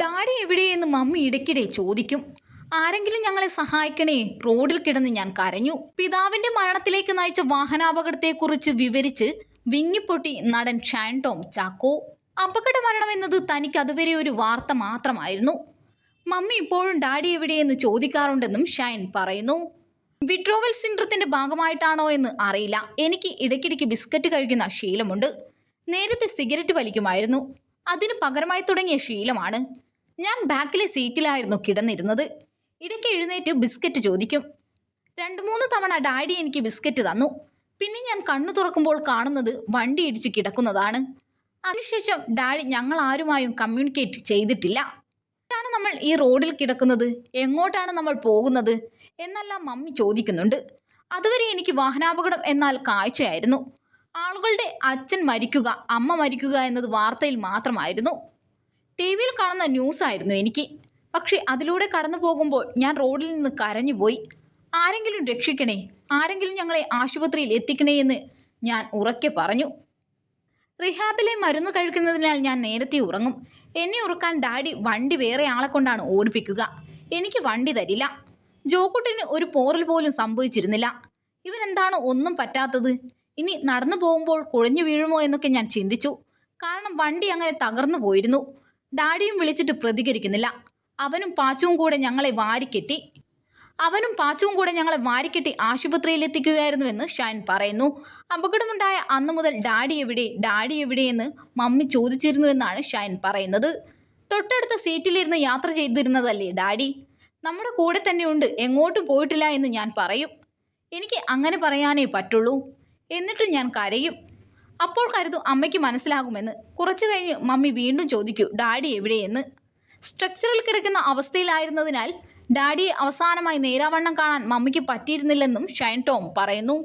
Daddy എവിടെയെന്ന് mummy ഇടയ്ക്കിടെ ചോദിക്കും. ആരെങ്കിലും ഞങ്ങളെ സഹായിക്കണേ? റോഡിൽ കിടന്ന് ഞാൻ കരഞ്ഞു. പിതാവിന്റെ മരണത്തിലേക്ക് നയിച്ച വാഹനാപകടത്തെക്കുറിച്ച് വിവരിച്ച് വിങ്ങിപ്പൊട്ടി നടൻ ഷാൻടോം ചാക്കോ. അപകട മരണം എന്നത് തനിക്ക് അതുവരെ ഒരു വാർത്ത മാത്രമായിരുന്നു. മമ്മി ഇപ്പോഴും ഡാഡി എവിടെയെന്ന് ചോദിക്കാറുണ്ടെന്നും ഷൈൻ പറയുന്നു. വിഡ്രോവൽ സിൻഡ്രത്തിന്റെ ഭാഗമായിട്ടാണോ? എന്ന് അറിയില്ല. എനിക്ക് ഇടയ്ക്കിടയ്ക്ക് ബിസ്ക്കറ്റ് കഴിക്കുന്ന ശീലമുണ്ട്. നേരത്തെ സിഗരറ്റ് വലിക്കുമായിരുന്നു. അതിന് പകരമായി തുടങ്ങിയ ശീലമാണ്. ഞാൻ ബാക്കിലെ സീറ്റിലായിരുന്നു കിടന്നിരുന്നത്. ഇടയ്ക്ക് എഴുന്നേറ്റ് ബിസ്ക്കറ്റ് ചോദിക്കും. രണ്ട് മൂന്ന് തവണ ഡാഡി എനിക്ക് ബിസ്ക്കറ്റ് തന്നു. പിന്നെ ഞാൻ കണ്ണു തുറക്കുമ്പോൾ കാണുന്നത് വണ്ടി ഇടിച്ച് കിടക്കുന്നതാണ്. അതിനുശേഷം ഡാഡി ഞങ്ങൾ ആരുമായും കമ്മ്യൂണിക്കേറ്റ് ചെയ്തിട്ടില്ല. ാണ് നമ്മൾ ഈ റോഡിൽ കിടക്കുന്നത്? എങ്ങോട്ടാണ് നമ്മൾ പോകുന്നത്? എന്നെല്ലാം മമ്മി ചോദിക്കുന്നുണ്ട്. അതുവരെ എനിക്ക് വാഹനാപകടം എന്നാൽ കാഴ്ചയായിരുന്നു. ആളുകളുടെ അച്ഛൻ മരിക്കുക അമ്മ മരിക്കുക എന്നത് വാർത്തയിൽ മാത്രമായിരുന്നു. ടി വിയിൽ കാണുന്ന ന്യൂസായിരുന്നു എനിക്ക്. പക്ഷേ അതിലൂടെ കടന്നു പോകുമ്പോൾ ഞാൻ റോഡിൽ നിന്ന് കരഞ്ഞുപോയി ആരെങ്കിലും രക്ഷിക്കണേ? ആരെങ്കിലും ഞങ്ങളെ ആശുപത്രിയിൽ എത്തിക്കണേ എന്ന് ഞാൻ ഉറക്കെ പറഞ്ഞു. റിഹാബിലെ മരുന്ന് കഴിക്കുന്നതിനാൽ ഞാൻ നേരത്തെ ഉറങ്ങും. എന്നെ ഉറക്കാൻ ഡാഡി വണ്ടി വേറെ ആളെ കൊണ്ടാണ് ഓടിപ്പിക്കുക. എനിക്ക് വണ്ടി തരില്ല. ജോക്കുട്ടിന് ഒരു പോറൽ പോലും സംഭവിച്ചിരുന്നില്ല. ഇവനെന്താണ് ഒന്നും പറ്റാത്തത്? ഇനി നടന്നു പോകുമ്പോൾ കുഴഞ്ഞു വീഴുമോ എന്നൊക്കെ ഞാൻ ചിന്തിച്ചു. കാരണം വണ്ടി അങ്ങനെ തകർന്നു പോയിരുന്നു. ഡാഡിയും വിളിച്ചിട്ട് പ്രതികരിക്കുന്നില്ല. അവനും പാച്ചുവും കൂടെ ഞങ്ങളെ വാരിക്കെട്ടി. അവനും പാച്ചുവും കൂടെ ഞങ്ങളെ വാരിക്കെട്ടി ആശുപത്രിയിൽ എത്തിക്കുകയായിരുന്നുവെന്ന് ഷൈൻ പറയുന്നു. അപകടമുണ്ടായ അന്ന് മുതൽ ഡാഡി എവിടെ ഡാഡി എവിടെയെന്ന് മമ്മി ചോദിച്ചിരുന്നുവെന്നാണ് ഷൈൻ പറയുന്നത്. തൊട്ടടുത്ത സീറ്റിലിരുന്ന് യാത്ര ചെയ്തിരുന്നതല്ലേ ഡാഡി? നമ്മുടെ കൂടെ തന്നെയുണ്ട് എങ്ങോട്ടും പോയിട്ടില്ല എന്ന് ഞാൻ പറയും. എനിക്ക് അങ്ങനെ പറയാനേ പറ്റുള്ളൂ. എന്നിട്ടും ഞാൻ കരയും. അപ്പോൾ കരുതും അമ്മയ്ക്ക് മനസ്സിലാകുമെന്ന്. കുറച്ചു കഴിഞ്ഞ് മമ്മി വീണ്ടും ചോദിക്കൂ ഡാഡി എവിടെയെന്ന്? സ്ട്രക്ചറിൽ കിടക്കുന്ന അവസ്ഥയിലായിരുന്നതിനാൽ ഡാഡിയെ അവസാനമായി നേരാവണ്ണം കാണാൻ മമ്മിക്ക് പറ്റിയിരുന്നില്ലെന്നും ഷൈൻ ടോം പറയുന്നു.